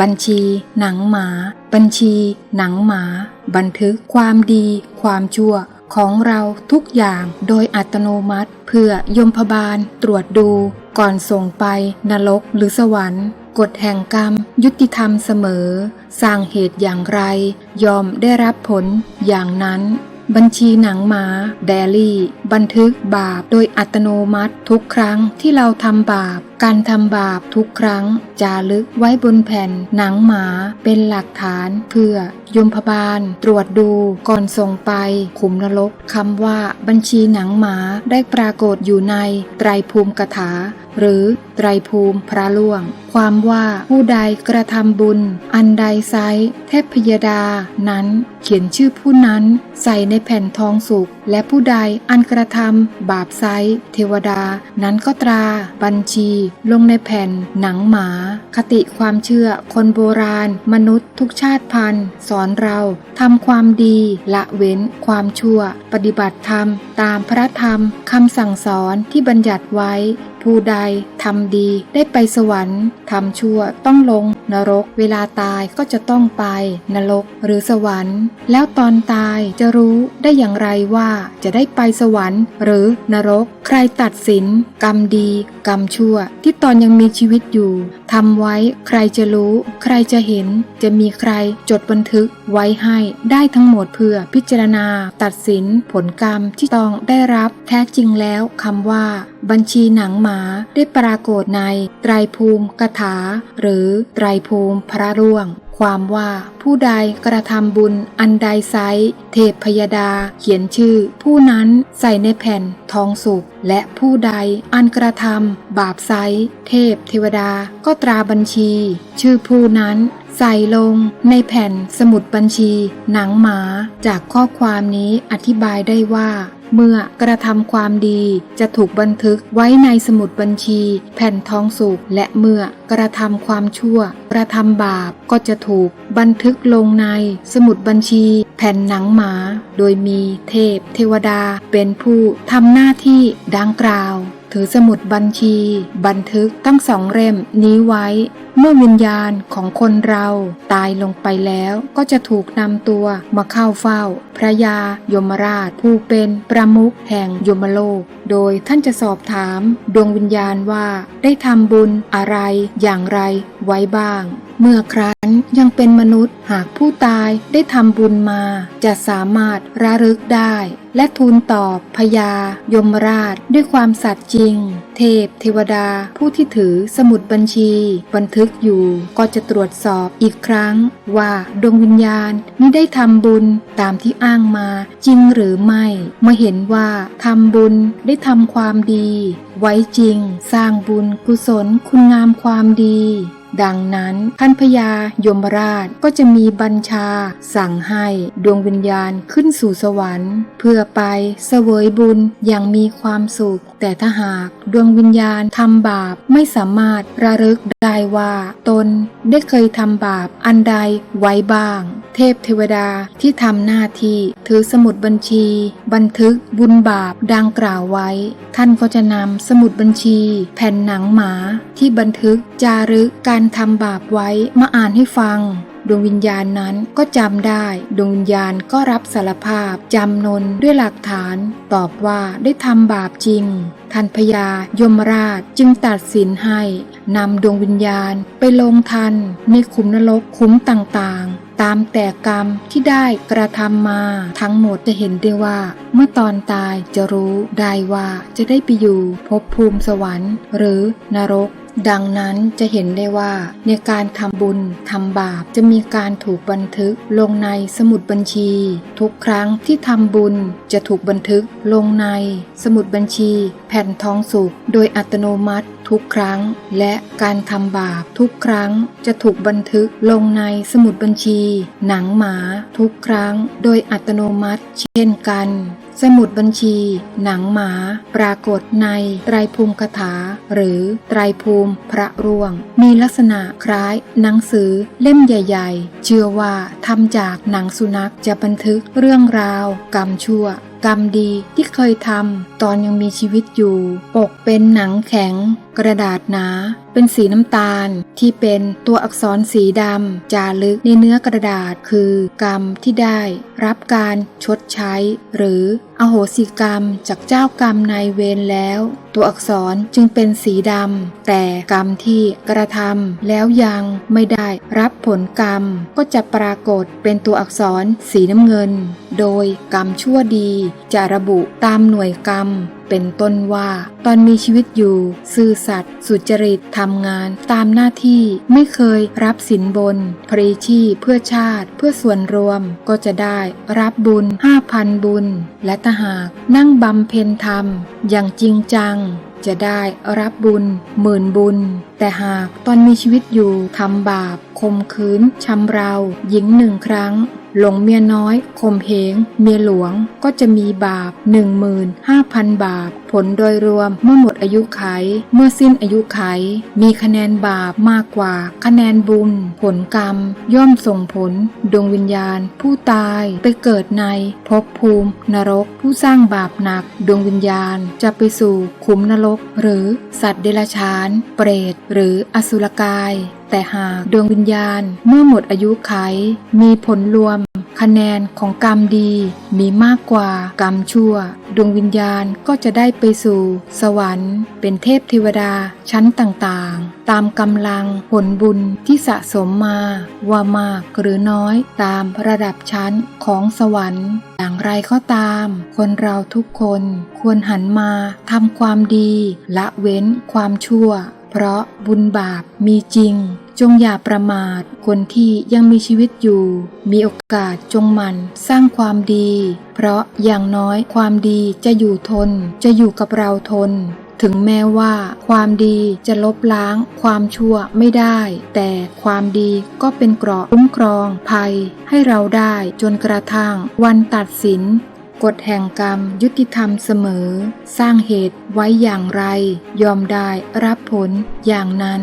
บัญชี หนังหมา บัญชี หนังหมา บันทึกความดี ความชั่วของเราทุกอย่างโดยอัตโนมัติ เพื่อยมพบาลตรวจดู ก่อนส่งไปนรกหรือสวรรค์กฎแห่งกรรม ยุติธรรมเสมอ สร้างเหตุอย่างไร ยอมได้รับผลอย่างนั้น บัญชีหนังหมาเดลี่ บันทึกบาปโดยอัตโนมัติทุกครั้งที่เราทำบาปการทำบาปทุกครั้งจารึกไว้บนแผ่นหนังหมาเป็นหลักฐานเพื่อยมพบาล ตรวจดูก่อนส่งไป ขุมนรกคำว่าบัญชีหนังหมาได้ปรากฏอยู่ในไตรภูมิกถา หรือไตรภูมิพระล่วง ความว่าผู้ใดกระทำบุญ อันใดไซเทพยดา นั้นเขียนชื่อผู้นั้นใส่ในแผ่นทองสุกและผู้ใดอันกระทำบาปไซเทวดา นั้นก็ตราบัญชีลงในแผ่น หนังหมา คติความเชื่อ คนโบราณ มนุษย์ทุกชาติพันธุ์ สอนเราทำความดี ละเว้น ความชั่ว ปฏิบัติธรรม ตามพระธรรมคำสั่งสอนที่บัญญัติไว้ ผู้ใดทำดีได้ไปสวรรค์ทำชั่วต้องลง นรกเวลาตายก็จะต้องไป นรกหรือสวรรค์ แล้วตอนตายจะรู้ได้อย่างไรว่าจะได้ไปสวรรค์ หรือนรก ใครตัดสิน กรรมดี กรรมชั่ว ที่ตอนยังมีชีวิตอยู่ทำไว้ใครจะรู้ ใครจะเห็น จะมีใครจดบันทึกไว้ให้ได้ทั้งหมดเพื่อพิจารณา ตัดสินผลกรรมที่ต้องได้รับแท้จริงแล้วคำว่า บัญชีหนังหมาได้ปรากฏในไตรภูมิกถา หรือไตรภูมิพระร่วง ความว่าผู้ใดกระทำบุญอันใดไซเทพพยดาเขียนชื่อ ผู้นั้นใส่ในแผ่นทองสุกและผู้ใดอันกระทำบาปไซเทพเทวดาก็ตราบัญชี ชื่อผู้นั้นใส่ลงในแผ่นสมุดบัญชี หนังหมาจากข้อความนี้อธิบายได้ว่า เมื่อกระทำความดีจะถูกบันทึกไว้ในสมุดบัญชี แผ่นทองสุกและเมื่อกระทำความชั่ว กระทำบาปก็จะถูกบันทึกลงในสมุดบัญชี แผ่นหนังหมา โดยมีเทพ เทวดาเป็นผู้ทำหน้าที่ดังกล่าว ถือสมุดบัญชี บันทึกตั้งสองเล่มนี้ไว้ เมื่อวิญญาณของคนเราตายลงไปแล้วก็จะถูกนำตัวมาเข้าเฝ้า พระยายมราชผู้เป็นประมุขแห่งยมโลก โดยท่านจะสอบถามดวงวิญญาณว่าได้ทำบุญอะไรอย่างไรไว้บ้าง เมื่อครั้นยังเป็นมนุษย์หากผู้ตายได้ทำบุญมา จะสามารถระลึกได้ และทูลตอบพญายมราชด้วยความสัตย์จริง เทพเทวดาผู้ที่ถือสมุดบัญชี บันทึกอยู่ก็จะตรวจสอบอีกครั้ง ว่าดวงวิญญาณนี้ได้ทำบุญตามที่อ้างมาจริงหรือไม่เมื่อเห็นว่าทำบุญได้ทำความดี ไว้จริง สร้างบุญกุศลคุณงามความดี ดังนั้นท่านพญายมราชก็จะมีบัญชา สั่งให้ดวงวิญญาณขึ้นสู่สวรรค์ เพื่อไปเสวยบุญอย่างมีความสุข แต่ถ้าหากดวงวิญญาณทำบาปไม่สามารถระลึกได้ว่าตนได้เคยทำบาปอันใดไว้บ้าง เทพเทวดาที่ทำหน้าที่ถือสมุดบัญชี บันทึกบุญบาปดังกล่าวไว้ ท่านก็จะนำสมุดบัญชี แผ่นหนังหมาที่บันทึกจารึกการทำบาปไว้มาอ่านให้ฟัง ดวงวิญญาณนั้นก็จำได้ ดวงวิญญาณก็รับสารภาพจำนนด้วยหลักฐาน ตอบว่าได้ทำบาปจริงท่านพญายมราชจึงตัดสินให้นำดวงวิญญาณไปลงทัน ในขุมนรกขุมต่างๆ ตามแต่กรรมที่ได้กระทำมา ทั้งหมดจะเห็นได้ว่า เมื่อตอนตายจะรู้ได้ว่าจะได้ไปอยู่ภพภูมิสวรรค์ หรือนรก ดังนั้นจะเห็นได้ว่าในการทำบุญทำบาปจะมีการถูกบันทึกลงในสมุดบัญชี ทุกครั้งที่ทำบุญจะถูกบันทึกลงในสมุดบัญชี แผ่นทองสุกโดยอัตโนมัติ ทุกครั้ง และการทำบาปทุกครั้งจะถูกบันทึกลงในสมุดบัญชี หนังหมา ทุกครั้ง โดยอัตโนมัติ เช่นกันสมุดบัญชี หนังหมา ปรากฏในไตรภูมิคถา หรือไตรภูมิพระร่วง มีลักษณะคล้ายหนังสือเล่มใหญ่ ๆ เชื่อว่าทำจากหนังสุนัขจะบันทึกเรื่องราว กรรมชั่ว กรรมดีที่เคยทำตอนยังมีชีวิตอยู่ ปกเป็นหนังแข็ง กระดาษหนา เป็นสีน้ำตาล ที่เป็นตัวอักษรสีดำจารึกในเนื้อกระดาษคือ กรรมที่ได้ รับการชดใช้ หรืออโหสิกรรมจากเจ้ากรรมนายเวรแล้ว ตัวอักษรจึงเป็นสีดำแต่กรรมที่กระทำแล้วยังไม่ได้รับผลกรรม ก็จะปรากฏเป็นตัวอักษรสีน้ำเงิน โดยกรรมชั่วดีจะระบุตามหน่วยกรรมเป็นต้นว่า ตอนมีชีวิตอยู่ ซื่อสัตย์สุจริตทำงาน ตามหน้าที่ไม่เคยรับสินบน พรีชีพเพื่อชาติเพื่อส่วนรวมก็จะได้รับบุญ5,000บุญ และถ้าหากนั่งบำเพ็ญธรรม อย่างจริงจังจะได้รับบุญหมื่นบุญ แต่หากตอนมีชีวิตอยู่ทำบาปข่มขืนชำเราหญิงหนึ่งครั้ง หลงเมียน้อยข่มเหงเมียหลวงก็จะมีบาป 15,000 บาป ผลโดยรวมเมื่อหมดอายุไข เมื่อสิ้นอายุไข มีคะแนนบาปมากกว่า คะแนนบุญ ผลกรรม ย่อมส่งผล ดวงวิญญาณ ผู้ตายไปเกิดในภพภูมิ นรก ผู้สร้างบาปหนัก ดวงวิญญาณจะไปสู่ขุมนรก หรือสัตว์เดรัจฉาน เปรต หรืออสุรกายแต่หากดวงวิญญาณเมื่อหมดอายุไข มีผลรวม คะแนนของกรรมดีมีมากกว่ากรรมชั่ว ดวงวิญญาณก็จะได้ไปสู่สวรรค์ เป็นเทพเทวดาชั้นต่างๆ ตามกำลังผลบุญที่สะสมมา ว่ามากหรือน้อยตามระดับชั้นของสวรรค์อย่างไรก็ตาม คนเราทุกคนควรหันมาทำความดี ละเว้นความชั่ว เพราะบุญบาปมีจริง จงอย่าประมาท คนที่ยังมีชีวิตอยู่ มีโอกาสจงมันสร้างความดี เพราะอย่างน้อยความดีจะอยู่ทน จะอยู่กับเราทน ถึงแม้ว่า ความดีจะลบล้าง ความชั่วไม่ได้ แต่ความดีก็เป็นเกราะคุ้มครองภัย ให้เราได้จนกระทั่งวันตัดสินกฎแห่งกรรมยุติธรรมเสมอ สร้างเหตุไว้อย่างไร ยอมได้รับผลอย่างนั้น